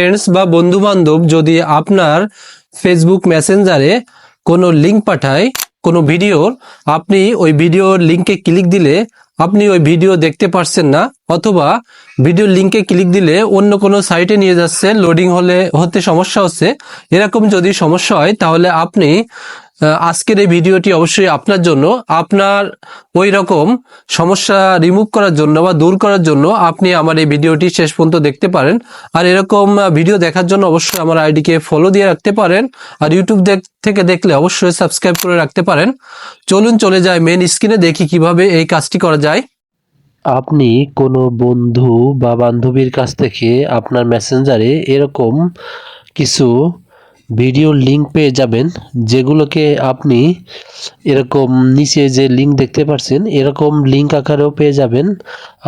Friends বা বন্ধু বান্ধব যদি আপনার ফেসবুক মেসেঞ্জারে কোনো লিঙ্ক পাঠায়, কোনো ভিডিওর আপনি ওই ভিডিওর লিঙ্কে ক্লিক দিলে আপনি ওই ভিডিও দেখতে পারছেন না অথবা ভিডিও লিঙ্কে ক্লিক দিলে অন্য কোনো সাইটে নিয়ে যাচ্ছে লোডিং হলে হতে সমস্যা হচ্ছে। এরকম যদি সমস্যা হয়, তাহলে আপনি আজকের এই ভিডিওটি অবশ্যই আপনার জন্য, আপনার ওই রকম সমস্যা রিমুভ করার জন্য বা দূর করার জন্য আপনি আমার এই ভিডিওটি শেষ পর্যন্ত দেখতে পারেন। আর এরকম ভিডিও দেখার জন্য অবশ্যই আমার আইডিকে ফলো দিয়ে রাখতে পারেন। আর ইউটিউব থেকে দেখলে অবশ্যই সাবস্ক্রাইব করে রাখতে পারেন। চলুন চলে যায় মেন স্ক্রিনে দেখি কীভাবে এই কাজটি করা যায়। আপনি কোনো বন্ধু বা বান্ধবীর কাছ থেকে আপনার মেসেঞ্জারে এরকম কিছু ভিডিও লিঙ্ক পেয়ে যাবেন, যেগুলোকে আপনি এরকম নিচে যে লিঙ্ক দেখতে পাচ্ছেন এরকম লিঙ্ক আকারেও পেয়ে যাবেন।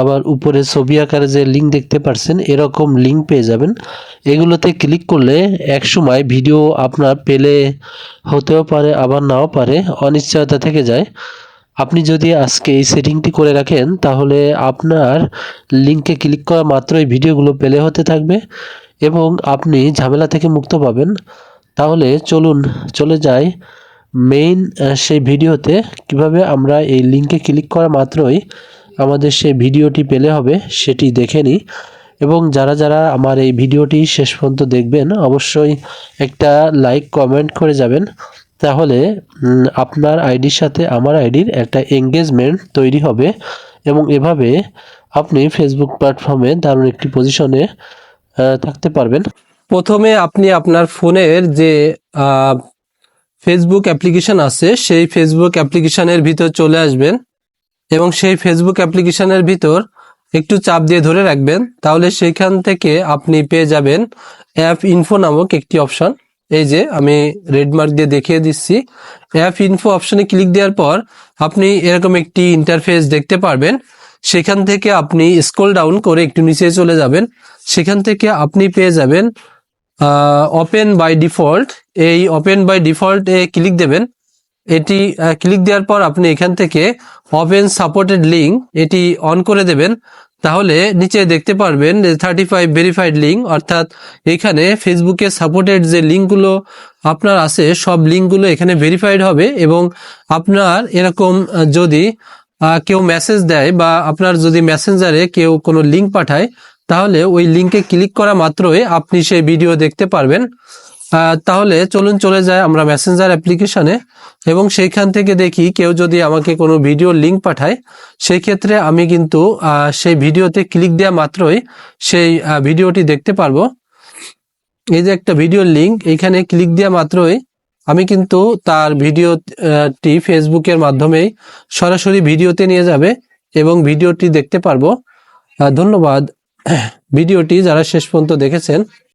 আবার উপরে ছবি আকারে যে লিঙ্ক দেখতে পাচ্ছেন এরকম লিঙ্ক পেয়ে যাবেন। এগুলোতে ক্লিক করলে এক সময় ভিডিও আপনার পেলে হতেও পারে, আবার নাও পারে, অনিশ্চয়তা থেকে যায়। আপনি যদি আজকে এই সেটিংটি করে রাখেন, তাহলে আপনার লিঙ্কে ক্লিক করা মাত্রই ভিডিওগুলো পেলে হতে থাকবে এবং আপনি ঝামেলা থেকে মুক্ত পাবেন। তাহলে চলুন, চলে যাই। মেইন সেই ভিডিওতে কীভাবে আমরা এই লিঙ্কে ক্লিক করা মাত্রই আমাদের সেই ভিডিওটি পেলে হবে, সেটি দেখে নিই। এবং যারা যারা আমার এই ভিডিওটি শেষ পর্যন্ত দেখবেন, অবশ্যই একটা লাইক কমেন্ট করে যাবেন। তাহলে আপনার আইডির সাথে আমার আইডির একটা এঙ্গেজমেন্ট তৈরি হবে। এবং এভাবে আপনি ফেসবুক প্ল্যাটফর্মে দারুণ একটি পজিশনে থাকতে পারবেন। প্রথমে আপনি আপনার ফোনের যে ফেসবুক অ্যাপ্লিকেশন আছে, সেই ফেসবুক অ্যাপ্লিকেশনের ভিতর চলে আসবেন এবং সেই ফেসবুক অ্যাপ্লিকেশনের ভিতর একটু চাপ দিয়ে ধরে রাখবেন। তাহলে সেইখান থেকে আপনি পেয়ে যাবেন অ্যাপ ইনফো নামক একটি অপশন এই যে, আমি রেড মার্ক দিয়ে দেখিয়ে দিচ্ছি। অ্যাপ ইনফো অপশনে ক্লিক দেওয়ার পর আপনি এরকম একটি ইন্টারফেস দেখতে পারবেন। সেখান থেকে আপনি স্ক্রল ডাউন করে একটু নিচে চলে যাবেন। সেখান থেকে আপনি পেয়ে যাবেন ওপেন বাই ডিফল্ট এই ওপেন বাই ডিফল্ট এ ক্লিক দেবেন। এটি ক্লিক দেওয়ার পর আপনি এখান থেকে ওপেন সাপোর্টেড লিঙ্ক এটি অন করে দেবেন। তাহলে নিচে দেখতে পারবেন থার্টি ফাইভ ভেরিফাইড লিঙ্ক অর্থাৎ এখানে ফেসবুকে সাপোর্টেড যে লিঙ্কগুলো আপনার আছে, সব লিঙ্কগুলো এখানে ভেরিফাইড হবে এবং আপনার এরকম যদি কেউ মেসেজ দেয় বা আপনার যদি মেসেঞ্জারে কেউ কোনো লিঙ্ক পাঠায় তাহলে ওই লিঙ্কে ক্লিক করা মাত্রই আপনি সেই ভিডিও দেখতে পারবেন। তাহলে চলুন চলে যায় আমরা মেসেঞ্জার অ্যাপ্লিকেশনে এবং সেইখান থেকে দেখি কেউ যদি আমাকে কোনো ভিডিও লিঙ্ক পাঠায় সেই ক্ষেত্রে আমি কিন্তু সেই ভিডিওতে ক্লিক দেওয়া মাত্রই সেই ভিডিওটি দেখতে পারব। এই যে একটা ভিডিও লিঙ্ক এখানে ক্লিক দেওয়া মাত্রই আমি কিন্তু তার ভিডিওটি ফেসবুকের মাধ্যমেই সরাসরি ভিডিওতে নিয়ে যাবে এবং ভিডিওটি দেখতে পারব। ধন্যবাদ। ভিডিওটি যারা শেষ পর্যন্ত দেখেছেন